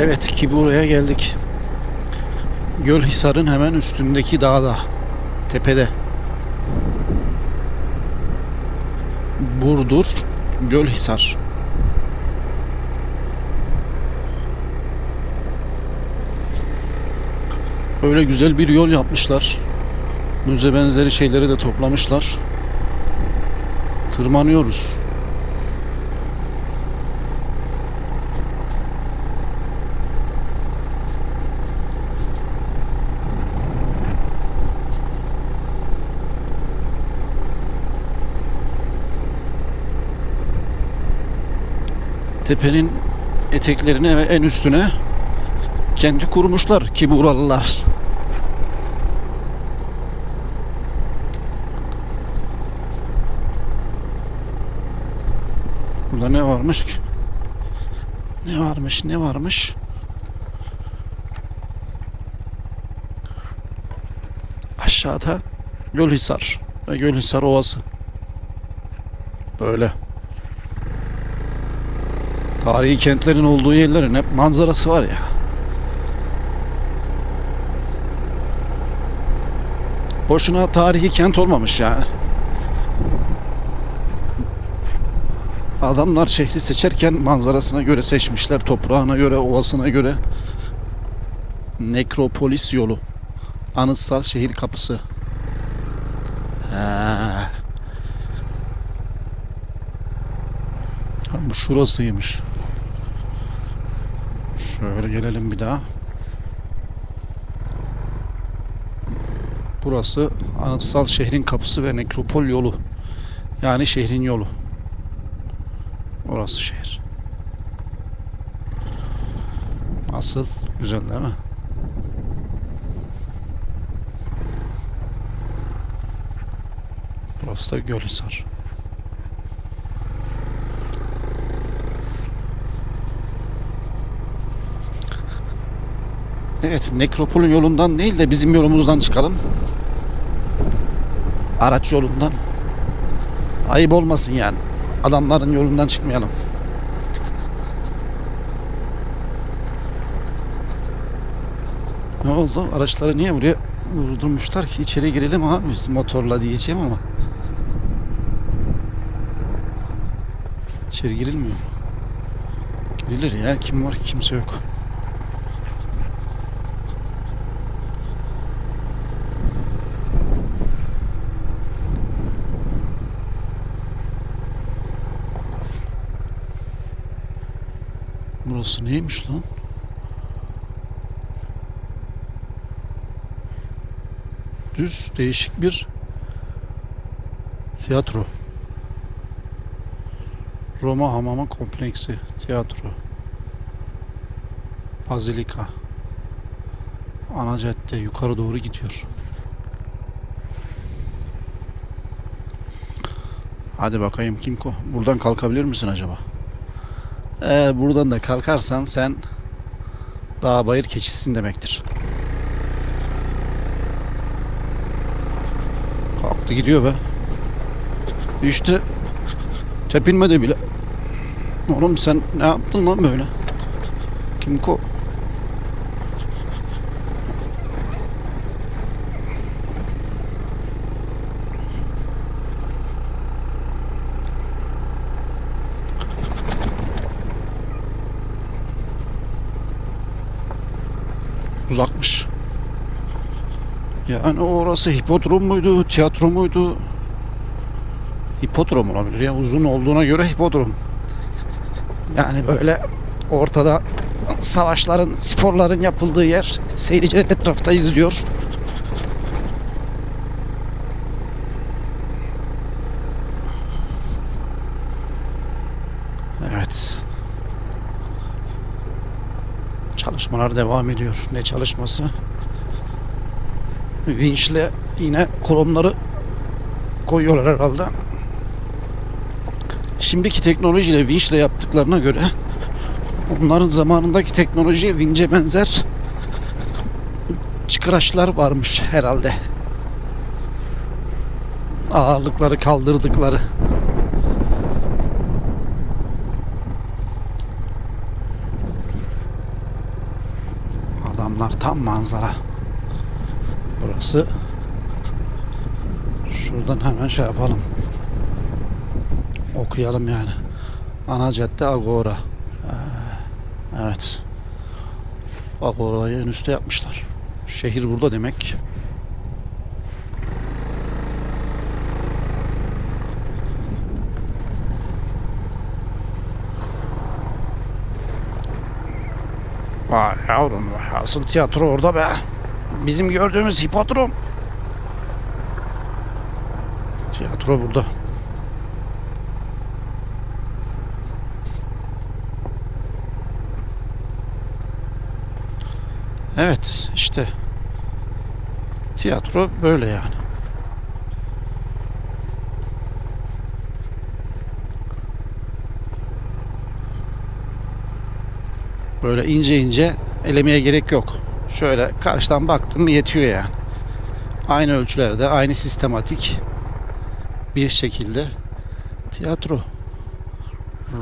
Evet ki buraya geldik. Gölhisar'ın hemen üstündeki dağda. Tepede. Burdur Gölhisar. Öyle güzel bir yol yapmışlar. Müze benzeri şeyleri de toplamışlar. Tırmanıyoruz. Tepenin eteklerine ve en üstüne kendi kurmuşlar ki buralılar. Burada ne varmış ki? Ne varmış, ne varmış? Aşağıda Gölhisar ve Gölhisar Ovası. Böyle. Tarihi kentlerin olduğu yerlerin hep manzarası var ya. Boşuna tarihi kent olmamış yani. Adamlar şehri seçerken manzarasına göre seçmişler, toprağına göre, ovasına göre. Nekropolis yolu. Anıtsal şehir kapısı. Ha. Bu şurasıymış. Şöyle gelelim bir daha. Burası anıtsal şehrin kapısı ve nekropol yolu. Yani şehrin yolu. Orası şehir. Nasıl? Güzel değil mi? Burası da Gölhisar. Evet, nekropolün yolundan değil de bizim yolumuzdan çıkalım. Araç yolundan. Ayıp olmasın yani. Adamların yolundan çıkmayalım. Ne oldu? Araçları niye buraya durdurmuşlar ki? içeri girelim abi biz motorla diyeceğim ama. İçeri girilmiyor mu? Girilir ya. Kim var ki? Kimse yok. Burası neymiş lan? Düz değişik bir tiyatro. Roma Hamamı Kompleksi Tiyatro. Bazilika. Ana cadde yukarı doğru gidiyor. Hadi bakayım Kimko. Buradan kalkabilir misin acaba? Eğer buradan da kalkarsan sen dağ bayır keçisin demektir. Kalktı gidiyor be. İşte tepinmedi bile. Oğlum sen ne yaptın lan böyle? Kimko? Uzakmış. Yani orası hipodrom muydu, tiyatro muydu? Hipodrom olabilir ya. Uzun olduğuna göre hipodrom. Yani böyle ortada savaşların, sporların yapıldığı yer. Seyirciler etrafta izliyor. Evet. Çalışmalar devam ediyor. Ne çalışması? Vinçle yine kolonları koyuyorlar herhalde. Şimdiki teknolojiyle vinçle yaptıklarına göre onların zamanındaki teknolojiye vince benzer çıkıraçlar varmış herhalde. Ağırlıkları kaldırdıkları. adamlar tam manzara. Burası. Şuradan hemen şey yapalım. Okuyalım yani. Ana cadde Agora. Ee, evet. Agora'yı en üstte yapmışlar. Şehir burada demek. Vay yavrum. Asıl tiyatro orada be. Bizim gördüğümüz hipodrom. Tiyatro burada. Evet işte. Tiyatro böyle yani. Böyle ince ince elemeye gerek yok. Şöyle karşıdan baktım yetiyor yani. Aynı ölçülerde, aynı sistematik bir şekilde tiyatro.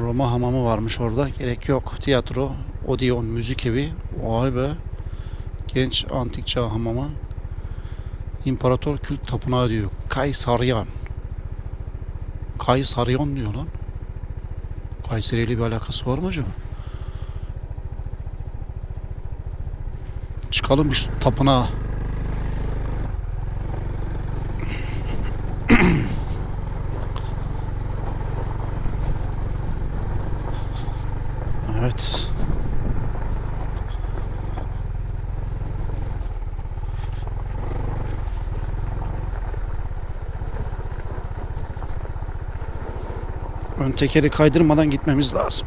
Roma hamamı varmış orada. Gerek yok. Tiyatro, Odeon müzik evi. Vay be. Genç antik çağ hamamı. İmparator kült tapınağı diyor. Kaysaryan. Kaysaryan diyor lan. Kayseri ile bir alakası var mı acaba? Çıkalım bir şu tapınağa. Evet. Ön tekeri kaydırmadan gitmemiz lazım.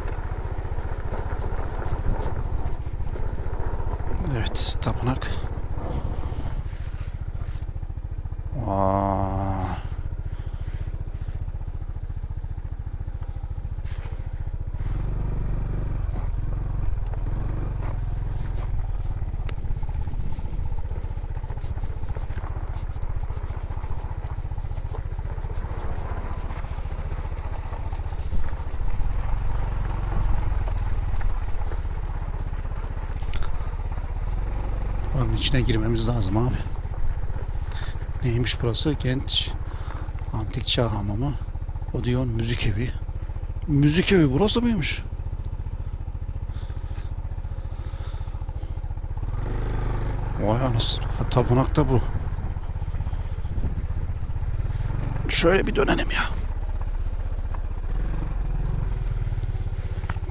içine girmemiz lazım abi. Neymiş burası? Genç Antik Çağ Hamamı. Odeon Müzik Evi. Müzik evi burası mıymış? Vay anasını. Ha, tapınak da bu. Şöyle bir dönelim ya.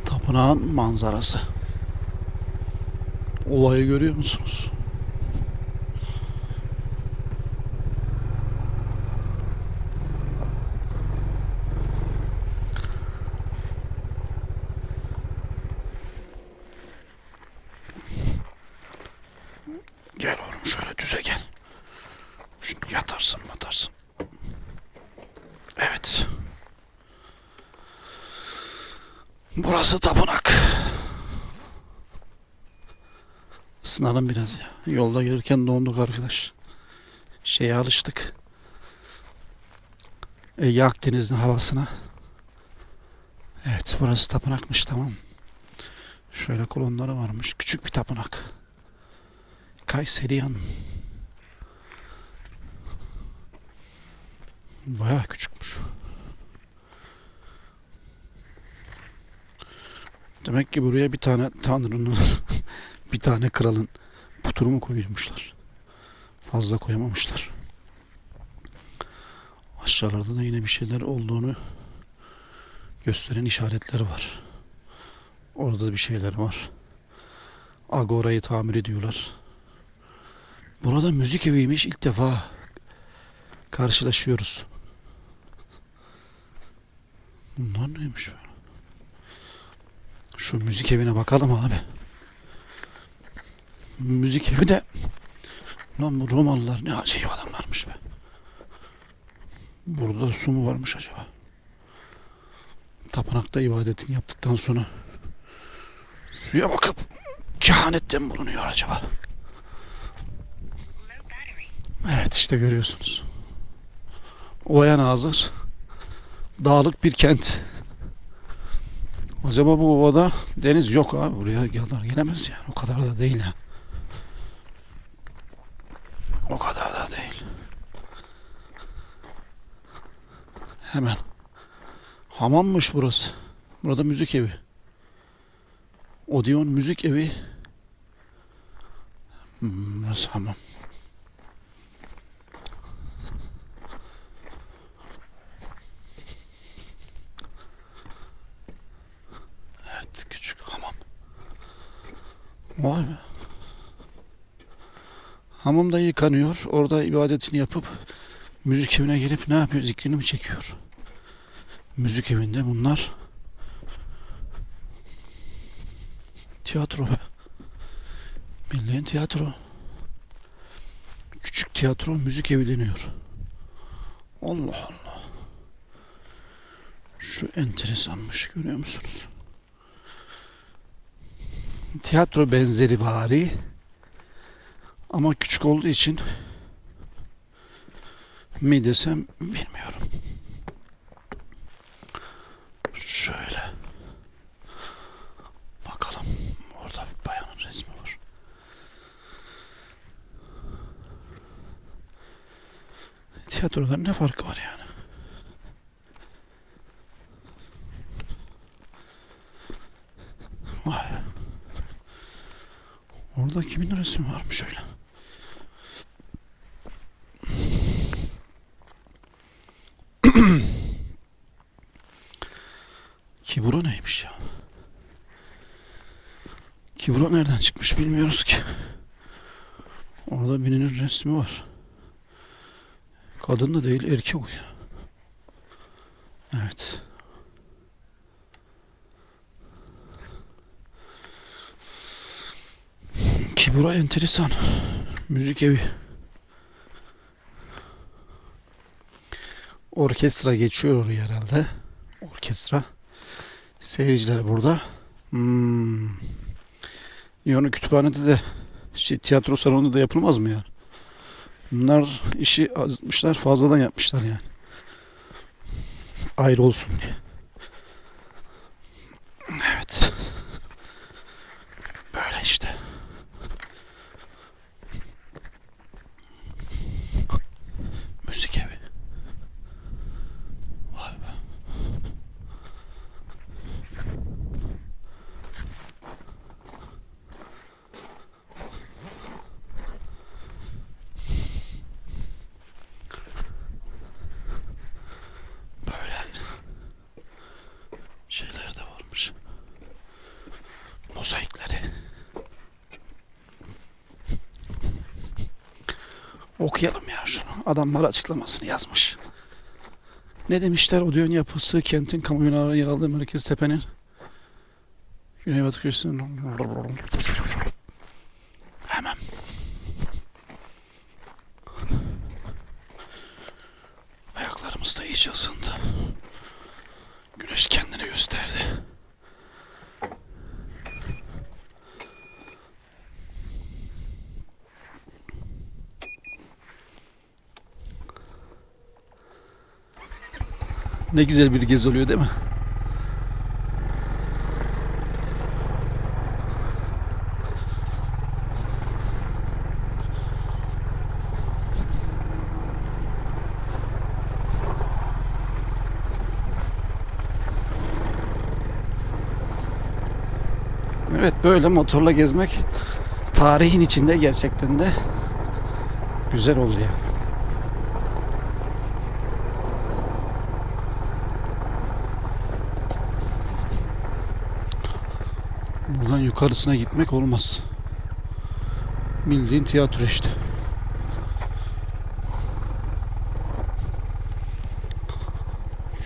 Tapınağın manzarası. Olayı görüyor musunuz? Gel oğlum şöyle düze gel. Şunu yatarsın matarsın. Evet. Burası tapınak. Isınalım biraz ya. Yolda gelirken donduk arkadaş. Şeye alıştık. Ege Akdeniz'in havasına. Evet burası tapınakmış tamam. Şöyle kolonları varmış. Küçük bir tapınak. Kayseriyan. Bayağı küçükmüş. Demek ki buraya bir tane tanrının bir tane kralın putunu mu koymuşlar? Fazla koyamamışlar. Aşağılarda da yine bir şeyler olduğunu gösteren işaretleri var. Orada da bir şeyler var. Agora'yı tamir ediyorlar. Burada müzik eviymiş ilk defa karşılaşıyoruz. Bunlar neymiş böyle? Şu müzik evine bakalım abi. Müzik evi de Lan bu Romalılar ne acayip adamlarmış be. Burada da su mu varmış acaba? Tapınakta ibadetini yaptıktan sonra suya bakıp kehanette mi bulunuyor acaba? Evet işte görüyorsunuz. Oya Nazır. Dağlık bir kent. Acaba bu ovada deniz yok abi. Buraya gelemez yani. O kadar da değil yani. O kadar da değil. Hemen. Hamammış burası. Burada müzik evi. Odeon müzik evi. Hmm, burası hamam. Evet, küçük hamam. Vay be. Hamamda yıkanıyor. Orada ibadetini yapıp müzik evine gelip ne yapıyor? Zikrini mi çekiyor? Müzik evinde bunlar tiyatro be. Bildiğin tiyatro. Küçük tiyatro müzik evi deniyor. Allah Allah. Şu enteresanmış görüyor musunuz? Tiyatro benzeri vari ama küçük olduğu için mi desem bilmiyorum. Şöyle. Bakalım. Orada bir bayanın resmi var. Tiyatroların ne farkı var yani? Vay. Orada kimin resmi varmış öyle? Kibura neymiş ya? Nereden çıkmış bilmiyoruz ki. Orada birinin resmi var. Kadın da değil erkek o. Evet. Kibura enteresan. Müzik evi. Orkestra geçiyor oraya herhalde. Orkestra. Seyirciler burada. Hmm. Yani kütüphanede de şey, tiyatro salonunda da yapılmaz mı yani? Bunlar işi azıtmışlar fazladan yapmışlar yani. Ayrı olsun diye. Evet. Böyle işte. Müzik evi. Vay be. Böyle şeyler de varmış. Mozaikleri. Okuyalım ya şunu. Adamlar açıklamasını yazmış. Ne demişler? Odeon yapısı kentin kamu binalarının yer aldığı merkez tepenin Güneybatı köşesinin hemen ayaklarımız da iyice ısındı. Güneş kendini gösterdi. Ne güzel bir gezi oluyor değil mi? Evet böyle motorla gezmek tarihin içinde gerçekten de güzel oldu yani. Buradan yukarısına gitmek olmaz. Bildiğin tiyatro işte.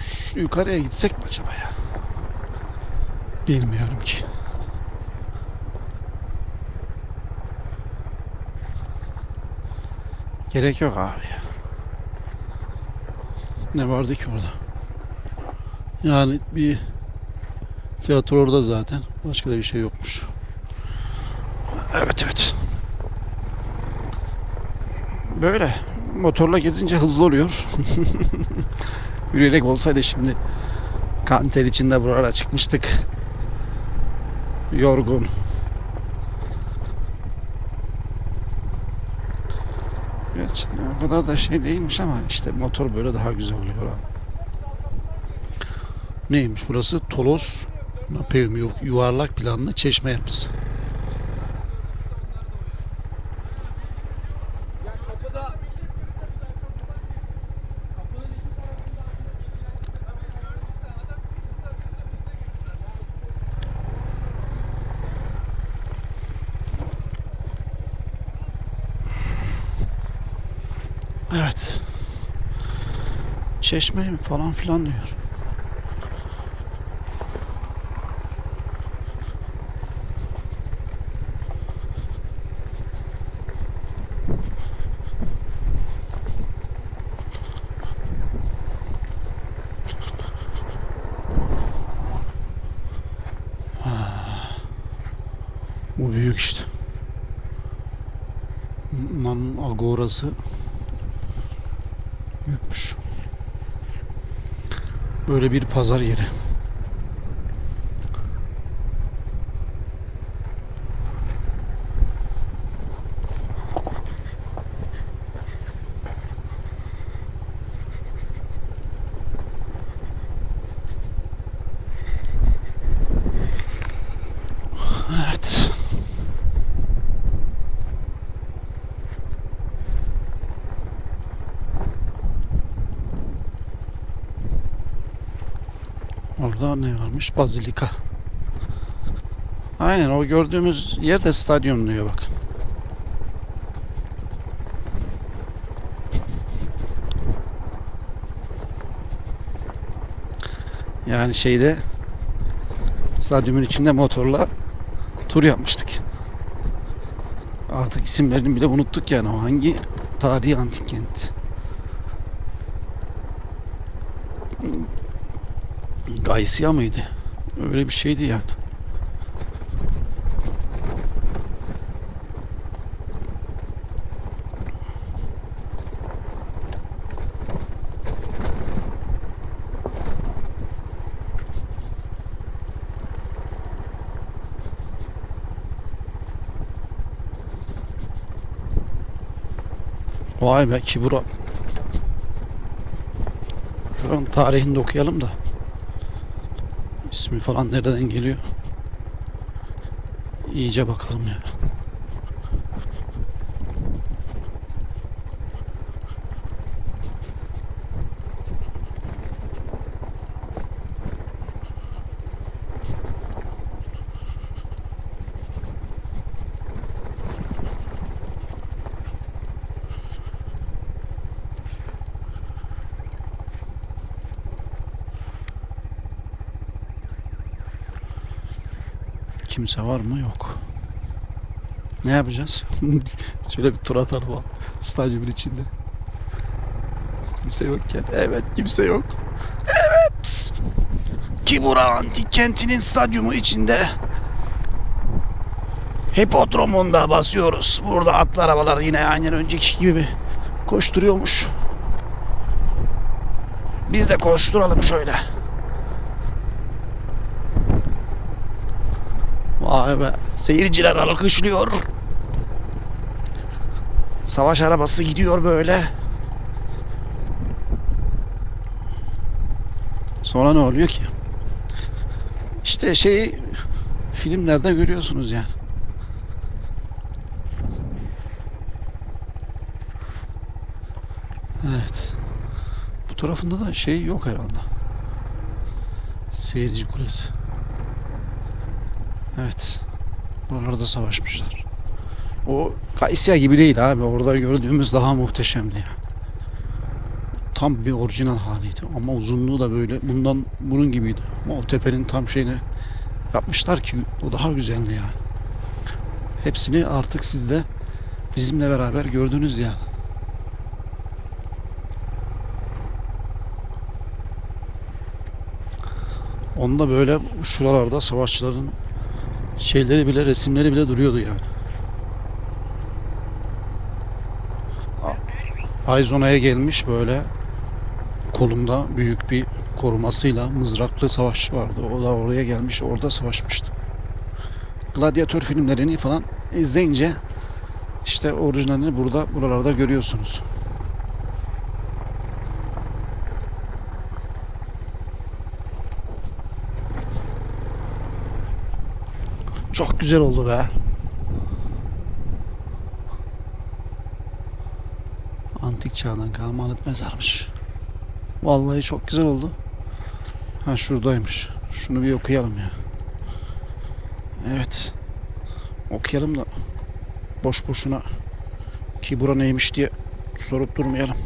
Şu yukarıya gitsek mi acaba ya? Bilmiyorum ki. Gerek yok abi. Ne vardı ki orada? Yani bir tiyatro orada zaten. Başka da bir şey yokmuş. Evet evet. Böyle. Motorla gezince hızlı oluyor. Yürüyerek olsaydı şimdi kanter içinde buralara çıkmıştık. Yorgun. Gerçi o kadar da şey değilmiş ama işte motor böyle daha güzel oluyor. Neymiş burası? Tolos Napeum yu- yuvarlak planlı çeşme yapısı. Evet. Çeşme falan filan diyor. Ha. Bu büyük işte. Bunların agorası büyükmüş. Böyle bir pazar yeri. Evet. Ne varmış? Bazilika. Aynen o gördüğümüz yer de stadyum diyor bak. Yani şeyde stadyumun içinde motorla tur yapmıştık. Artık isimlerini bile unuttuk yani o hangi tarihi antik kent. Gaysia mıydı? Öyle bir şeydi yani. Vay be Kibura. Şuranın tarihini de okuyalım da. İsmi falan nereden geliyor? İyice bakalım ya. Kimse var mı? Yok. Ne yapacağız? Şöyle bir tur atalım ha. Stadyumun içinde. Kimse yokken. Evet kimse yok. Evet. Kibura Antik Kenti'nin stadyumu içinde. Hipodromunda basıyoruz. Burada atlı arabalar yine aynen önceki gibi koşturuyormuş. Biz de koşturalım şöyle. Vay be. Seyirciler alkışlıyor. Savaş arabası gidiyor böyle. Sonra ne oluyor ki? İşte şey filmlerde görüyorsunuz yani. Evet. Bu tarafında da şey yok herhalde. Seyirci kulesi. Evet. Buralarda savaşmışlar. O Kaysya gibi değil abi. Orada gördüğümüz daha muhteşemdi ya. Tam bir orijinal haliydi. Ama uzunluğu da böyle bundan bunun gibiydi. Ama o tepenin tam şeyini yapmışlar ki o daha güzeldi yani. Hepsini artık siz de bizimle beraber gördünüz yani. Onda böyle şuralarda savaşçıların şeyleri bile resimleri bile duruyordu yani. Ayzona'ya gelmiş böyle kolunda büyük bir korumasıyla mızraklı savaşçı vardı. O da oraya gelmiş orada savaşmıştı. gladyatör filmlerini falan izleyince işte orijinalini burada buralarda görüyorsunuz. Çok güzel oldu be. Antik çağdan kalma anıt mezarmış. Vallahi çok güzel oldu. Ha şuradaymış. Şunu bir okuyalım ya. Evet. Okuyalım da boş boşuna ki bura neymiş diye sorup durmayalım.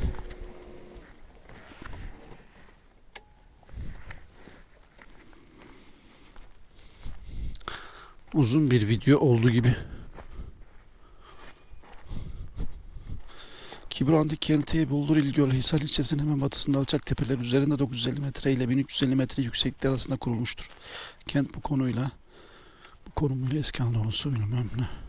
Uzun bir video olduğu gibi. Kibir Antik Kenti Buldur İlgöl Hisar ilçesinin hemen batısında alçak tepeler üzerinde 950 metre ile 1350 metre yükseklikler arasında kurulmuştur. Kent bu konuyla bu konumuyla eski Anadolu'su bilmem ne.